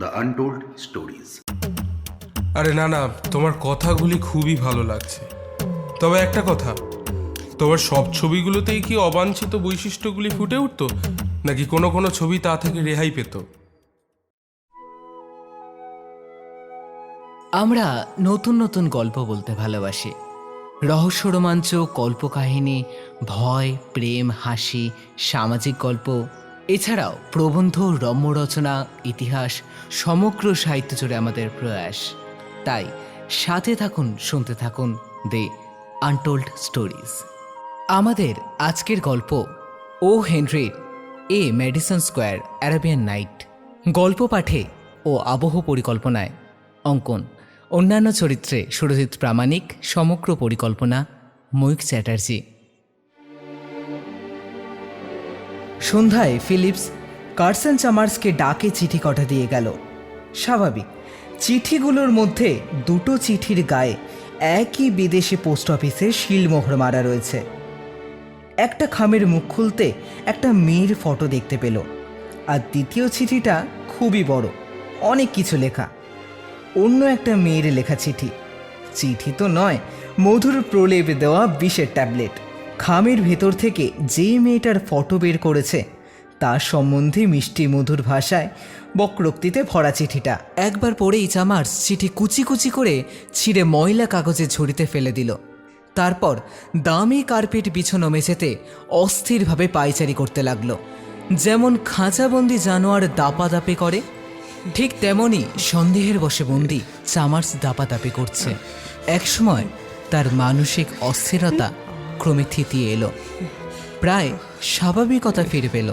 The untold stories আরে না না তোমার কথাগুলি খুবই ভালো লাগছে। তবে একটা কথা তোমার সব ছবিগুলোতেই কি অবাঞ্ছিত বৈশিষ্ট্যগুলি ফুটে উঠতো? নাকি কোনো কোনো ছবি তা থেকে রেহাই পেত? আমরা নতুন নতুন গল্প বলতে ভালোবাসি। রহস্য রোমাঞ্চ কল্পকাহিনী ভয় প্রেম হাসি সামাজিক গল্প এছাড়াও প্রবন্ধ রম্য রচনা ইতিহাস, সমগ্র সাহিত্য জুড়ে আমাদের প্রয়াস। তাই সাথে থাকুন, শুনতে থাকুন দে আনটোল্ড স্টোরিজ আমাদের আজকের গল্প, O Henry a Madison Square, Arabian night. গল্প পাঠে ও আবহ পরিকল্পনায় অঙ্কন। অন্যান্য চরিত্রে সুরজিৎ প্রামাণিক, সমগ্র পরিকল্পনা ময়ূক চ্যাটার্জি। সন্ধ্যায় ফিলিপস কার্সন চামার্সকে ডাকে চিঠি কটা দিয়ে গেল। স্বাভাবিক, চিঠিগুলোর মধ্যে দুটো চিঠির গায়ে একই বিদেশি পোস্ট অফিসে শিলমোহর মারা রয়েছে। একটা খামের মুখ খুলতে একটা মেয়ের ফটো দেখতে পেল। আর দ্বিতীয় চিঠিটা খুবই বড়, অনেক কিছু লেখা। অন্য একটা মেয়ের লেখা চিঠি। চিঠি তো নয়, মধুর প্রলেপ দেওয়া বিষের ট্যাবলেট। খামের ভেতর থেকে যে মেয়েটার ফটো বের করেছে, তার সম্বন্ধে মিষ্টি মধুর ভাষায় বক্রোক্তিতে ভরা চিঠিটা। একবার পড়েই চামার্স চিঠি কুচি কুচি করে ছিঁড়ে ময়লা কাগজে ঝুড়িতে ফেলে দিল। তারপর দামি কার্পেট বিছানো মেঝেতে অস্থিরভাবে পায়চারি করতে লাগল। যেমন খাঁচাবন্দি জানোয়ার দাপাদাপি করে, ঠিক তেমনই সন্দেহের বসে বন্দি চামার্স দাপাদাপি করছে। একসময় তার মানসিক অস্থিরতা ক্রমে থিতিয়ে এলো। প্রায় স্বাভাবিকতা ফিরে পেল।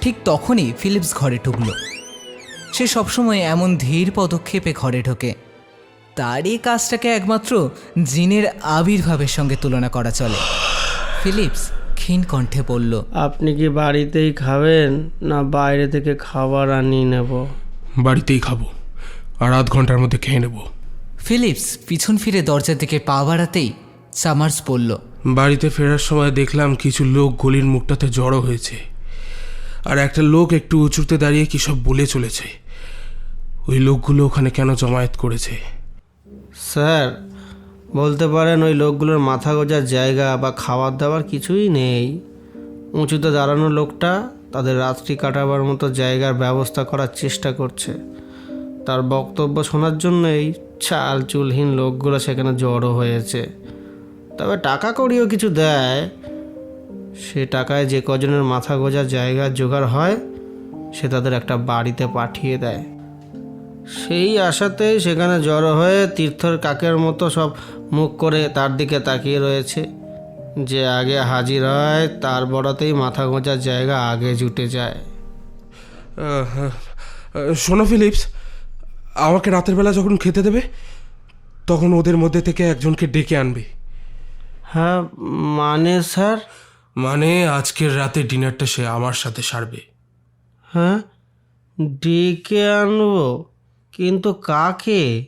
ঠিক তখনই ফিলিপস ঘরে ঢুকল। সে সবসময় এমন ধীর পদক্ষেপে ঘরে ঢোকে। তার এই কাজটাকে একমাত্র জিনের আবির্ভাবের সঙ্গে তুলনা করা চলে। ফিলিপস ক্ষীণ কণ্ঠে বলল আপনি কি বাড়িতেই খাবেন না বাইরে থেকে খাবার আনিয়ে নেব? বাড়িতেই খাব। আর আধ ঘণ্টার মধ্যে খেয়ে নেব। ফিলিপস পিছন ফিরে দরজার দিকে পা বাড়াতেই চামার্স বলল বাড়িতে ফেরার সময় দেখলাম কিছু লোক গলির মুখটাতে জড়ো হয়েছে। আর একটা লোক একটু উঁচুতে দাঁড়িয়ে কী সব বলে চলেছে। ওই লোকগুলো ওখানে কেন জমায়েত করেছে? স্যার, বলতে পারেন ওই লোকগুলোর মাথা গোজার জায়গা বা খাবার দাবার কিছুই নেই। উঁচুতে দাঁড়ানো লোকটা তাদের রাত্রি কাটাবার মতো জায়গার ব্যবস্থা করার চেষ্টা করছে। তার বক্তব্য শোনার জন্যই চাল চুলহীন লোকগুলো সেখানে জড়ো হয়েছে। তবে টাকা কড়িও কিছু দেয়। সে টাকায় যে কজনের মাথা গোজার জায়গা জোগাড় হয়, সে তাদের একটা বাড়িতে পাঠিয়ে দেয়। সেই আশাতেই সেখানে জড়ো হয়ে তীর্থর কাকের মতো সব মুখ করে তার দিকে তাকিয়ে রয়েছে। যে আগে হাজির হয়, তার বড়তেই মাথা গোঁজার জায়গা আগে জুটে যায়। শোনো ফিলিপস, আমাকে রাতের বেলা যখন খেতে দেবে, তখন ওদের মধ্যে থেকে একজনকে ডেকে আনবে। হ্যাঁ মানে স্যার? মানে আজকের রাতে ডিনারটা সে আমার সাথে সারবে। হ্যাঁ ডেকে আনব কিন্তু কাকে?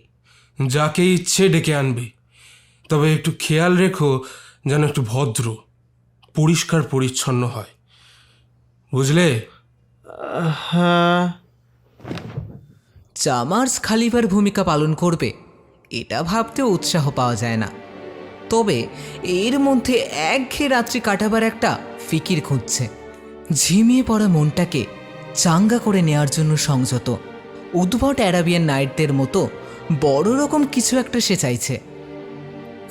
যাকে ইচ্ছে ডেকে আনবে। তবে একটু খেয়াল রেখো যেন একটু ভদ্র পরিষ্কার পরিচ্ছন্ন হয়। বুঝলে? হ্যাঁ। চামার্স খালিবার ভূমিকা পালন করবে এটা ভাবতেও উৎসাহ পাওয়া যায় না। তবে এর মধ্যে একঘেয়ে রাত্রি কাটাবার একটা ফিকির খুঁজছে। ঝিমিয়ে পড়া মনটাকে চাঙ্গা করে নেয়ার জন্য সংযত। উদ্ভট অ্যারাবিয়ান নাইটদের মতো বড় রকম কিছু একটা সে চাইছে।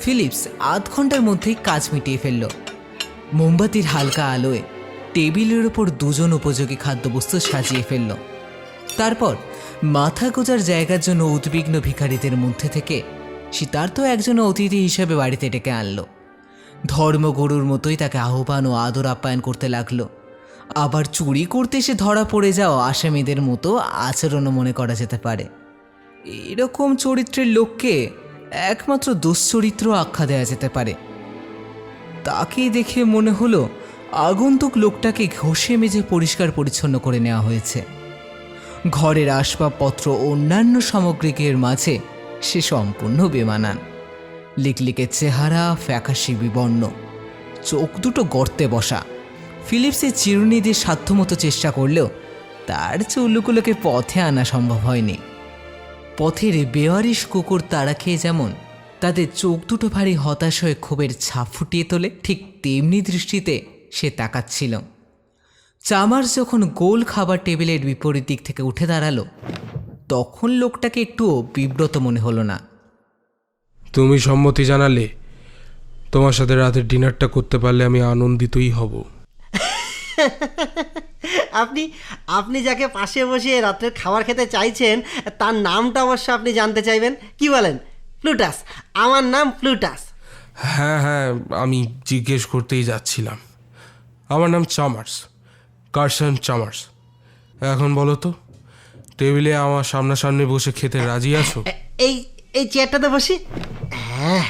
ফিলিপস আধ ঘণ্টার মধ্যেই কাজ মিটিয়ে ফেলল। মোমবাতির হালকা আলোয় টেবিলের ওপর দুজন উপযোগী খাদ্যবস্তু সাজিয়ে ফেলল। তারপর মাথা গোজার জায়গার জন্য উদ্বিগ্ন ভিখারিদের মধ্যে থেকে শীতার্থ একজন অতিথি হিসেবে বাড়িতে ডেকে আনলো। ধর্মগুরুর মতোই তাকে আহ্বান ও আদর আপ্যায়ন করতে লাগল। আবার চুরি করতে এসে ধরা পড়ে যাওয়া আসামিদের মতো আচরণও মনে করা যেতে পারে। এরকম চরিত্রের লোককে একমাত্র দুশ্চরিত্র আখ্যা দেওয়া যেতে পারে। তাকে দেখে মনে হলো আগন্তুক লোকটাকে ঘষে মেজে পরিষ্কার পরিচ্ছন্ন করে নেওয়া হয়েছে। ঘরের আসবাবপত্র অন্যান্য সামগ্রিকের মাঝে সে সম্পূর্ণ বেমানান। লিকলিকের চেহারা ফ্যাকাশি বিবর্ণ। চোখ দুটো গর্তে বসা। ফিলিপসের চিরুনি দিয়ে সাধ্যমতো চেষ্টা করলেও তার চুল্লুগুলোকে পথে আনা সম্ভব হয়নি। পথের বেওয়ারিশ কুকুর তাড়া খেয়ে যেমন তাদের চোখ দুটো ভারী হতাশ হয়ে ক্ষোভের ছাপ ফুটিয়ে তোলে, ঠিক তেমনি দৃষ্টিতে সে তাকাচ্ছিল। চামার যখন গোল খাবার টেবিলের বিপরীত দিক থেকে উঠে দাঁড়াল তখন লোকটাকে একটুও বিব্রত মনে হলো না। তুমি সম্মতি জানালে তোমার সাথে রাতের ডিনারটা করতে পারলে আমি আনন্দিতই হব। আপনি আপনি যাকে পাশে বসে রাত্রের খাবার খেতে চাইছেন তার নামটা অবশ্য আপনি জানতে চাইবেন। কি বলেন? প্লুটাস আমার নাম প্লুটাস। হ্যাঁ হ্যাঁ আমি জিজ্ঞেস করতেই যাচ্ছিলাম। আমার নাম চামার্স কার্সন চামার্স। এখন বলো তো? টেবিলে আমার সামনাসামনি বসে খেতে রাজি আছো? এই এই চেয়ারটাতে বসি। হ্যাঁ।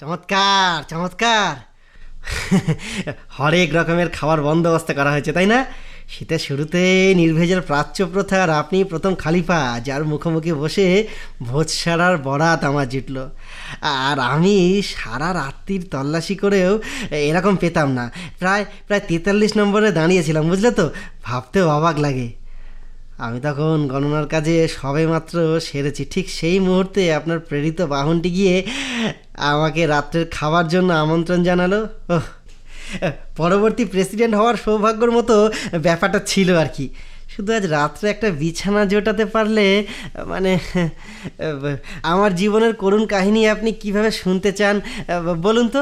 চমৎকার চমৎকার। হরেক রকমের খাবার বন্দোবস্ত করা হয়েছে, তাই না? শীতের শুরুতে নির্ভেজাল প্রাচ্য প্রথা আর আপনি প্রথম খালিফা, যার মুখোমুখি বসে ভোজ সারার বরাত আমার জুটল। আর আমি সারা রাত্রির তল্লাশি করেও এরকম পেতাম না। প্রায় প্রায় তেতাল্লিশ নম্বরে দাঁড়িয়েছিলাম, বুঝলে তো? ভাবতেও অবাক লাগে। আমি তখন গণনার কাজে সবে মাত্র সেরেছি। ঠিক সেই মুহূর্তে আপনার প্রেরিত বাহনটি গিয়ে আমাকে রাত্রের খাবার জন্য আমন্ত্রণ জানালো। পরবর্তী প্রেসিডেন্ট হওয়ার সৌভাগ্যর মতো ব্যাপারটা ছিল আর কি। শুধু আজ রাত্রে একটা বিছানা জোটাতে পারলে মানে আমার জীবনের করুণ কাহিনী আপনি কীভাবে শুনতে চান, বলুন তো,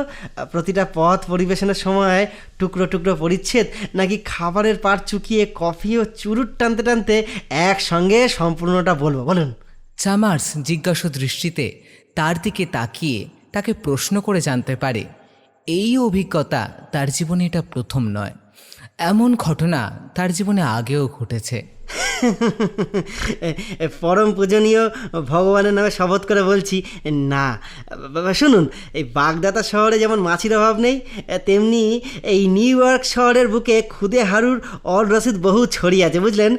প্রতিটা পথ পরিবেশনের সময় টুকরো টুকরো পরিচ্ছেদ নাকি খাবারের পাট চুকিয়ে কফি ও চুরুট টানতে টানতে একসঙ্গে সম্পূর্ণটা বলব, বলুন? চামার্স জিজ্ঞাসু দৃষ্টিতে তার দিকে তাকিয়ে তাকে প্রশ্ন করে জানতে পারে, এই অভিজ্ঞতা তার জীবনে এটা প্রথম নয়। এমন ঘটনা তার জীবনে আগেও ঘটেছে। পরম পূজনীয় ভগবানের নামে শপথ করে বলছি না। শুনুন, এই বাগদাতা শহরে যেমন মাছির অভাব নেই তেমনি এই নিউ ইয়র্ক শহরের বুকে খুদে হারুর অল রসিদ বহু ছড়িয়ে আছে, বুঝলেন?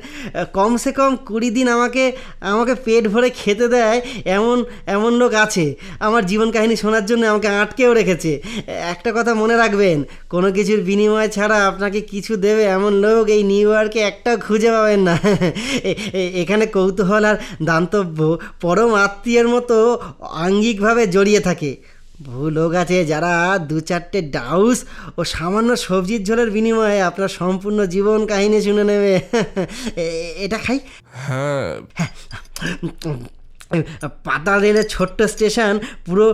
কমসে কম কুড়ি দিন আমাকে আমাকে পেট ভরে খেতে দেয় এমন এমন লোক আছে। আমার জীবন কাহিনী শোনার জন্য আমাকে আটকেও রেখেছে। একটা কথা মনে রাখবেন, কোনো কিছুর বিনিময় ছাড়া আপনাকে কিছু দেবে এমন লোক এই নিউ ইয়র্কে একটাও খুঁজে পাবেন না। এখানে কৌতূহল আর দান্তব্য পরম আত্মীয়ের মতো আঙ্গিকভাবে জড়িয়ে থাকে। বহু লোক আছে যারা দু চারটে ডাউস ও সামান্য সবজির ঝোলের বিনিময়ে আপনার সম্পূর্ণ জীবন কাহিনী শুনে নেবে। এটা খাই? হ্যাঁ। পাতাল রেলের ছোট্ট স্টেশন পুরো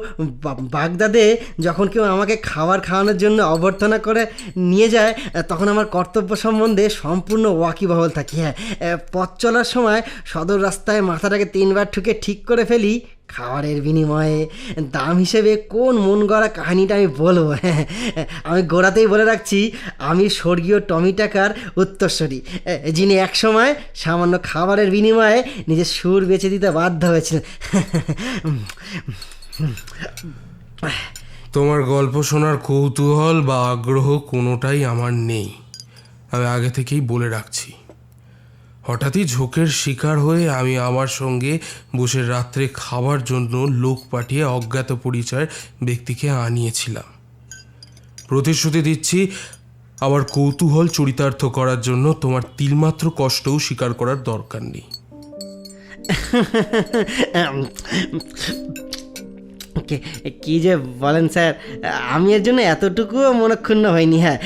বাগদাদে যখন কেউ আমাকে খাবার খাওয়ানোর জন্য অভ্যর্থনা করে নিয়ে যায় তখন আমার কর্তব্য সম্বন্ধে সম্পূর্ণ ওয়াকিবহল থাকি। হ্যাঁ পথ চলার সময় সদর রাস্তায় মাথাটাকে তিনবার ঠুকে ঠিক করে ফেলি খাবারের বিনিময়ে দাম হিসেবে কোন মন গড়া কাহিনীটা আমি বলব? আমি গোড়াতেই বলে রাখছি, আমি স্বর্গীয় টমি টাকার উত্তরস্বরী যিনি একসময় সামান্য খাবারের বিনিময়ে নিজের সুর বেছে দিতে বাধ্য হয়েছিলেন। তোমার গল্প শোনার কৌতূহল বা আগ্রহ কোনোটাই আমার নেই। আমি আগে থেকেই বলে রাখছি। হঠাৎই ঝোঁকের শিকার হয়ে আমি আমার সঙ্গে বসে রাত্রে খাবার জন্য লোক পাঠিয়ে অজ্ঞাত পরিচয়ের ব্যক্তিকে আনিয়েছিলাম। প্রতিশ্রুতি দিচ্ছি আমার কৌতূহল চরিতার্থ করার জন্য তোমার তিলমাত্র কষ্টও স্বীকার করার দরকার নেই। কে- কি যে বলেন স্যার, আমি এর জন্য এতটুকুও মনক্ষুণ্ণ হয়নি হ্যাঁ।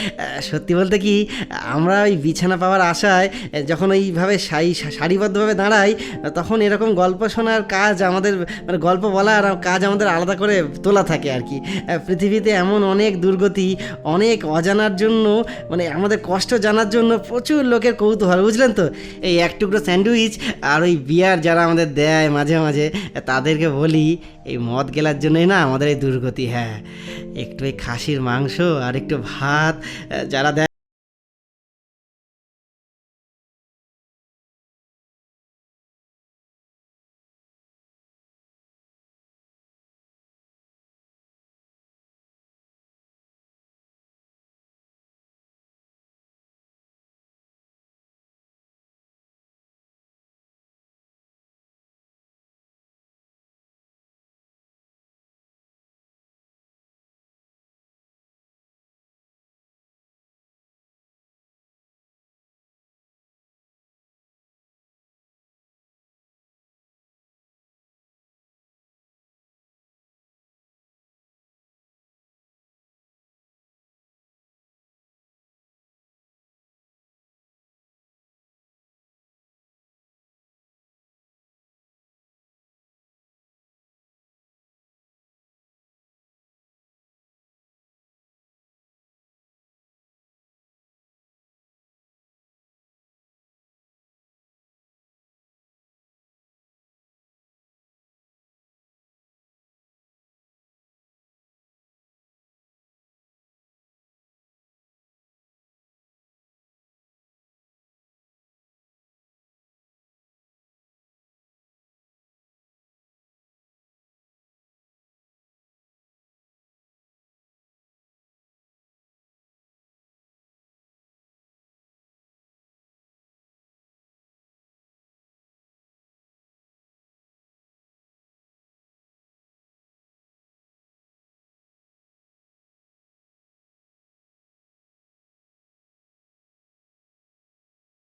সত্যি বলতে কি, আমরা ওই বিছানা পাওয়ার আশায়, যখন ওইভাবে সারি সারিবদ্ধভাবে দাঁড়াই, তখন এরকম গল্প শোনার কাজ আমাদের মানে গল্প বলার কাজ আমাদের আলাদা করে তোলা থাকে আর কি। পৃথিবীতে এমন অনেক দুর্গতি, অনেক অজানার জন্য মানে আমাদের কষ্ট জানার জন্য প্রচুর লোকের কৌতূহল, বুঝলেন তো? এই এক টুকরো স্যান্ডউইচ আর ওই বিয়ার যারা আমাদের দেয় মাঝে মাঝে, তাদেরকে বলি এই মদ গেলার জন্যই না আমাদের এই দুর্গতি হ্যাঁ। একটু এই খাসির মাংস আর একটু ভাত যারা দেয়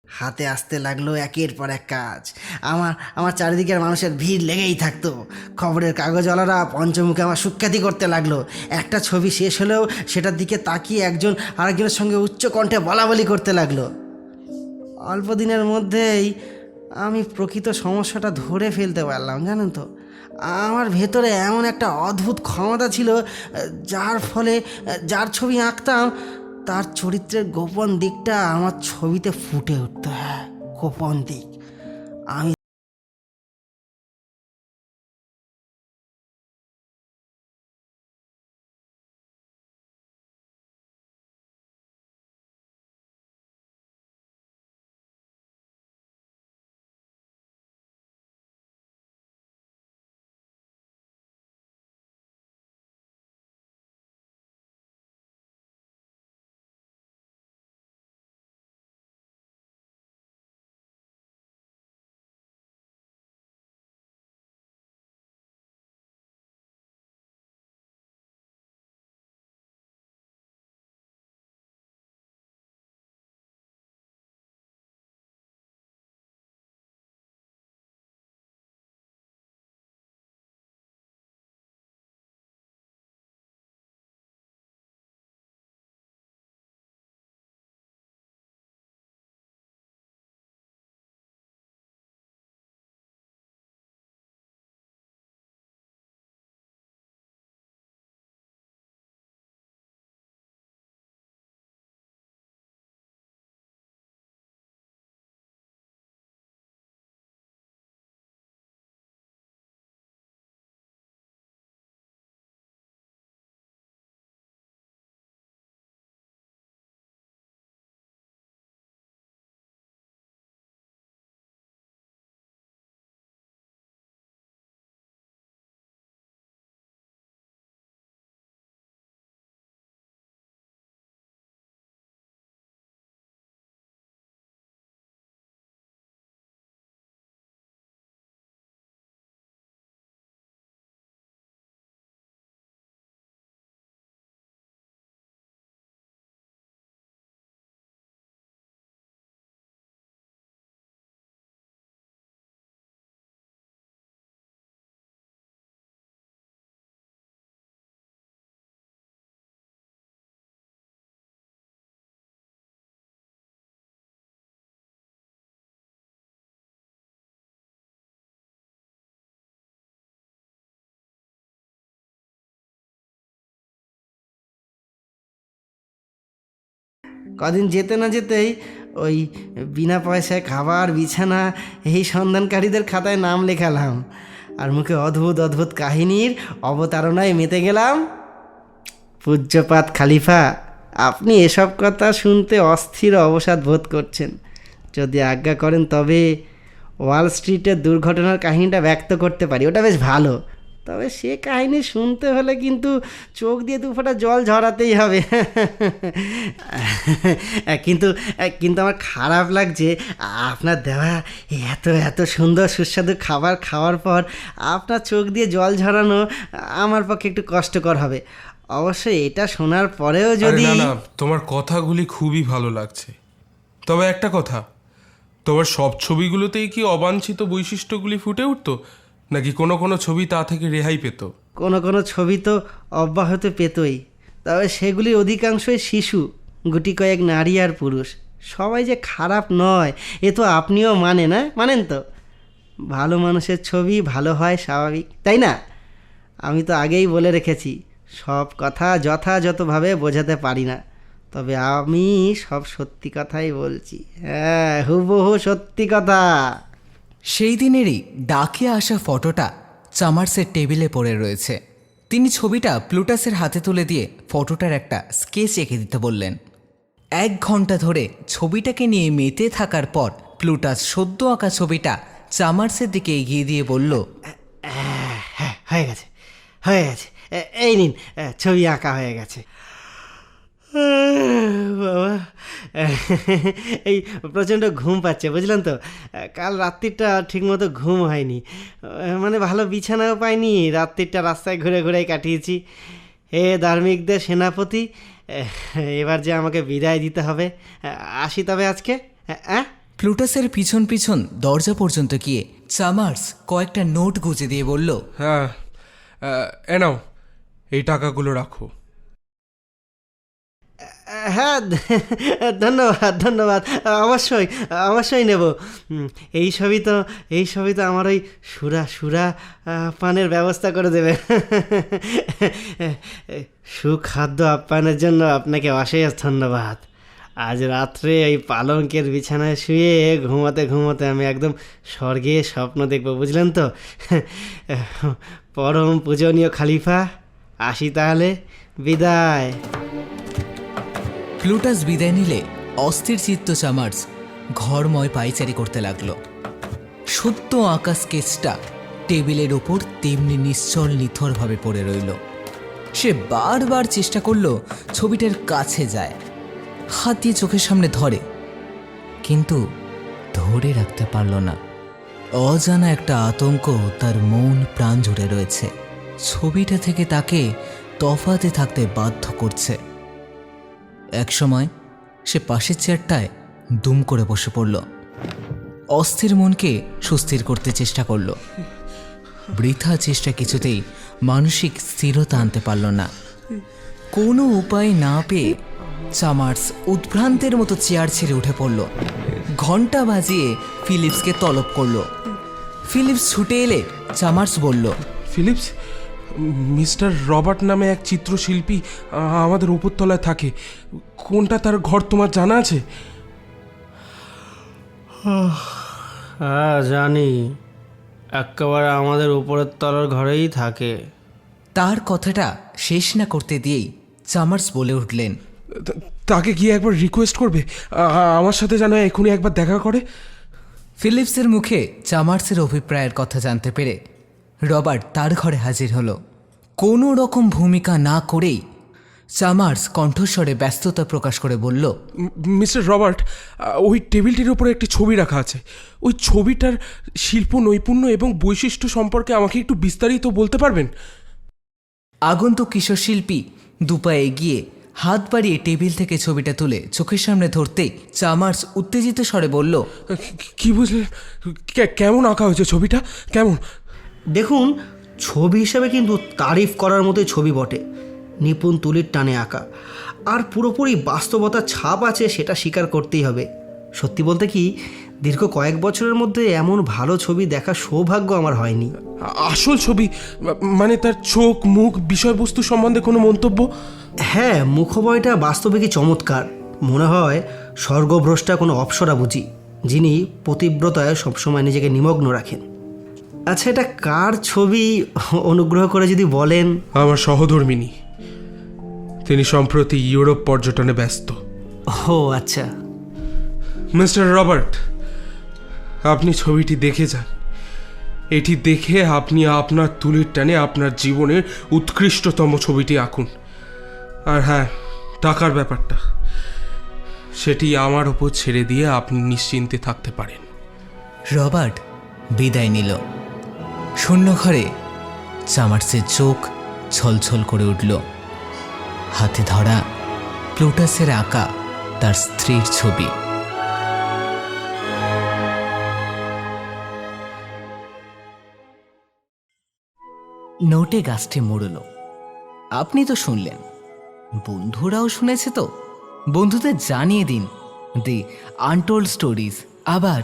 হাতে আসতে লাগল একের পর এক কাজ। আমার আমার চারিদিকের মানুষের ভিড় লেগেই থাকতো। খবরের কাগজওয়ালারা পঞ্চমুখে আমার সুখ্যাতি করতে লাগল। একটা ছবি শেষ হলেও সেটার দিকে তাকিয়ে একজন আরেকজনের সঙ্গে উচ্চ কণ্ঠে বলা বলি করতে লাগল। অল্প দিনের মধ্যেই আমি প্রকৃত সমস্যাটা ধরে ফেলতে পারলাম, জানেন তো। আমার ভেতরে এমন একটা অদ্ভুত ক্ষমতা ছিল, যার ফলে, যার ছবি আঁকতাম তার চরিত্রের গোপন দিকটা আমার ছবিতে ফুটে উঠতো হ্যাঁ। গোপন দিক। আমি কদিন যেতে না যেতেই ওই বিনা পয়সায় খাবার, বিছানা এই সন্ধানকারীদের খাতায় নাম লেখালাম। আর মুখে অদ্ভুত অদ্ভুত কাহিনীর অবতারণায় মেতে গেলাম। পূজ্যপাত খালিফা, আপনি এসব কথা শুনতে অস্থির অবসাদ বোধ করছেন। যদি আজ্ঞা করেন তবে ওয়াল স্ট্রিটের দুর্ঘটনার কাহিনীটা ব্যক্ত করতে পারি। ওটা বেশ ভালো। তবে সে কাহিনী শুনতে হলে কিন্তু চোখ দিয়ে দু ফোঁটা জল ঝরাতেই হবে। কিন্তু কিন্তু আমার খারাপ লাগছে আপনার দেওয়া এত এত সুন্দর সুস্বাদু খাবার খাওয়ার পর আপনার চোখ দিয়ে জল ঝরানো আমার পক্ষে একটু কষ্টকর হবে। অবশ্যই এটা শোনার পরেও যদি না তোমার কথাগুলি খুবই ভালো লাগছে। তবে একটা কথা তোমার সব ছবিগুলোতেই কি অবাঞ্ছিত বৈশিষ্ট্যগুলি ফুটে উঠতো? নাকি কোনো কোনো ছবি তা থেকে রেহাই পেত? কোনো কোনো ছবি তো অব্যাহত পেতই, তবে সেগুলি অধিকাংশই শিশু, গুটি কয়েক নারী আর পুরুষ। সবাই যে খারাপ নয়, এ তো আপনিও মানেন না মানেন তো। ভালো মানুষের ছবি ভালো হয় স্বাভাবিক, তাই না? আমি তো আগেই বলে রেখেছি, সব কথা যথাযথভাবে বোঝাতে পারি না। তবে আমি সব সত্যি কথাই বলছি। হ্যাঁ হুবহু সত্যি কথা। সেই দিনেরই ডাকে আসা ফটোটা চামার্সের টেবিলে পড়ে রয়েছে। তিনি ছবিটা প্লুটাসের হাতে তুলে দিয়ে ফটোটার একটা স্কেচ এঁকে দিতে বললেন। এক ঘণ্টা ধরে ছবিটাকে নিয়ে মেতে থাকার পর প্লুটাস সদ্য আঁকা ছবিটা চামার্সের দিকে এগিয়ে দিয়ে বলল হ্যাঁ হয়ে গেছে হয়ে গেছে। এই নিন ছবি আঁকা হয়ে গেছে। বাবা। এই প্রচণ্ড ঘুম পাচ্ছে বুঝলেন তো? কাল রাত্রিটা ঠিকমতো ঘুম হয়নি। মানে ভালো বিছানাও পাইনি রাত্রিটা রাস্তায় ঘুরে ঘুরে কাটিয়েছি। হে ধার্মিকদের সেনাপতি এবার যে আমাকে বিদায় দিতে হবে আসি তবে আজকে হ্যাঁ প্লুটাসের পিছন পিছন দরজা পর্যন্ত গিয়ে চামার্স কয়েকটা নোট গুজে দিয়ে বলল হ্যাঁ আহ, এ নাও এই টাকাগুলো রাখো। হ্যাঁ ধন্যবাদ ধন্যবাদ। অবশ্যই অবশ্যই নেব। এই সবই তো, এই সবই তো আমার ওই সুরা সুরা পানের ব্যবস্থা করে দেবে। সুখাদ্য আপ্যায়নের জন্য আপনাকে অশেষ ধন্যবাদ। আজ রাত্রে এই পালঙ্কের বিছানায় শুয়ে ঘুমাতে ঘুমাতে আমি একদম স্বর্গে স্বপ্ন দেখব, বুঝলেন তো? পরম পূজনীয় খালিফা, আসি তাহলে। বিদায়। প্লুটাস বিদায় নিলে অস্থির চিত্ত চামার্স ঘরময় পাইচারি করতে লাগল। সত্য আঁকা স্কেচটা টেবিলের ওপর তেমনি নিশ্চল নিথরভাবে পড়ে রইল। সে বারবার চেষ্টা করল ছবিটার কাছে যায়, হাত দিয়ে চোখের সামনে ধরে, কিন্তু ধরে রাখতে পারল না। অজানা একটা আতঙ্ক তার মন প্রাণ জুড়ে রয়েছে। ছবিটা থেকে তাকে তফাতে থাকতে বাধ্য করছে। একসময় সে পাশের চেয়ারটায় দুম করে বসে পড়ল। অস্থির মনকে সুস্থির করতে চেষ্টা করল। বৃথা চেষ্টা কিছুতেই মানসিক স্থিরতা আনতে পারল না। কোনো উপায় না পেয়ে চামার্স উদ্ভ্রান্তের মতো চেয়ার ছেড়ে উঠে পড়ল। ঘণ্টা বাজিয়ে ফিলিপসকে তলব করল। ফিলিপস ছুটে এলে চামার্স বলল, ফিলিপস মিস্টার রবার্ট নামে এক চিত্রশিল্পী আমাদের উপরতলায় থাকে। কোনটা তার ঘর তোমার জানা আছে? হ্যাঁ জানি। একেবারে আমাদের উপরের তলার ঘরেই থাকে। তার কথাটা শেষ না করতে দিয়েই চামার্স বলে উঠলেন। তাকে গিয়ে একবার রিকোয়েস্ট করবে। আমার সাথে যেন এখনই একবার দেখা করে। ফিলিপসের মুখে চামার্সের অভিপ্রায়ের কথা জানতে পেরে রবার্ট তার ঘরে হাজির হলো। কোনো রকম ভূমিকা না করেই চামার্স কণ্ঠস্বরে ব্যস্ততা প্রকাশ করে বলল মিস্টার রবার্ট ওই টেবিলটির উপরে একটি ছবি রাখা আছে। ওই ছবিটার শিল্প নৈপুণ্য এবং বৈশিষ্ট্য সম্পর্কে আমাকে একটু বিস্তারিত বলতে পারবেন? আগন্তুক কিশোর শিল্পী দুপায়ে এগিয়ে হাত বাড়িয়ে টেবিল থেকে ছবিটা তুলে চোখের সামনে ধরতেই চামার্স উত্তেজিত স্বরে বলল কি- কি বুঝলেন? কেমন আঁকা হয়েছে ছবিটা? কেমন? দেখুন ছবি হিসেবে কিন্তু তারিফ করার মতোই ছবি বটে। নিপুণ তুলির টানে আঁকা। আর পুরোপুরি বাস্তবতার ছাপ আছে সেটা স্বীকার করতেই হবে। সত্যি বলতে কি দীর্ঘ কয়েক বছরের মধ্যে এমন ভালো ছবি দেখার সৌভাগ্য আমার হয়নি। আসল ছবি মানে তার চোখ মুখ বিষয়বস্তু সম্বন্ধে কোনো মন্তব্য? হ্যাঁ মুখময়টা বাস্তবে কি চমৎকার। মনে হয় স্বর্গভ্রষ্টা কোনো অপসরা বুঝি যিনি পতিব্রতায় সবসময় নিজেকে নিমগ্ন রাখেন। আচ্ছা এটা কার ছবি? অনুগ্রহ করে যদি বলেন। আমার সহধর্মিনী। তিনি সম্প্রতি ইউরোপ পর্যটনে ব্যস্ত। ও আচ্ছা। মিস্টার রবার্ট আপনি ছবিটি দেখে যান। এটি দেখে আপনি আপনার তুলির টানে আপনার জীবনের উৎকৃষ্টতম ছবিটি আঁকুন। আর হ্যাঁ টাকার ব্যাপারটা। সেটি আমার ওপর ছেড়ে দিয়ে আপনি নিশ্চিন্তে থাকতে পারেন। রবার্ট বিদায় নিল। শূন্য ঘরে চামার্সের চোখ ছলছল করে উঠল। হাতে ধরা প্লুটাসের আঁকা তার স্ত্রীর ছবি। নোটে গাছটি মুড়ল। আপনি তো শুনলেন। বন্ধুরাও শুনেছে তো। বন্ধুদের জানিয়ে দিন দি আনটোল্ড স্টোরিজ আবার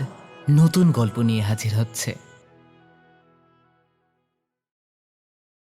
নতুন গল্প নিয়ে হাজির হচ্ছে।